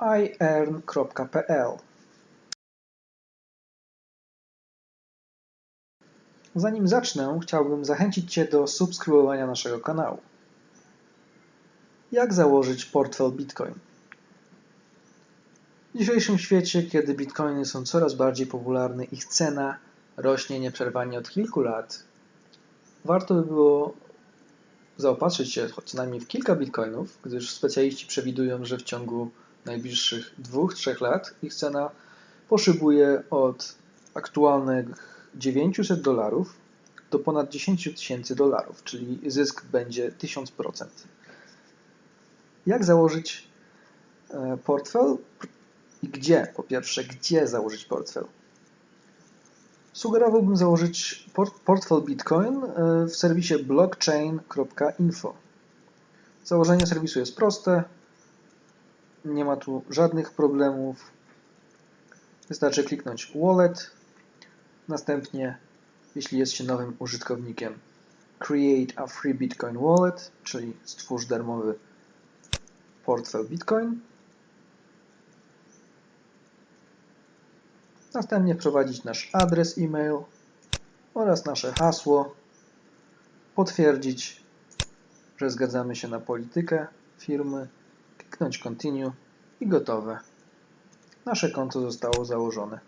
iearn.pl. Zanim zacznę, chciałbym zachęcić Cię do subskrybowania naszego kanału. Jak założyć portfel Bitcoin? W dzisiejszym świecie, kiedy bitcoiny są coraz bardziej popularne, ich cena rośnie nieprzerwanie od kilku lat, warto by było zaopatrzyć się co najmniej w kilka bitcoinów, gdyż specjaliści przewidują, że w ciągu najbliższych 2-3 lat ich cena poszybuje od aktualnych 900 dolarów do ponad 10 tysięcy dolarów, czyli zysk będzie 1000%. Jak założyć e, portfel i gdzie? Po pierwsze, gdzie założyć portfel? Sugerowałbym założyć port portfel Bitcoin e, w serwisie blockchain.info. Założenie serwisu jest proste, nie ma tu żadnych problemów. Wystarczy kliknąć Wallet, następnie, jeśli jest się nowym użytkownikiem, Create a Free Bitcoin Wallet, czyli stwórz darmowy portfel Bitcoin. Następnie wprowadzić nasz adres e-mail oraz nasze hasło. Potwierdzić, że zgadzamy się na politykę firmy. Kliknąć Continue i gotowe. Nasze konto zostało założone.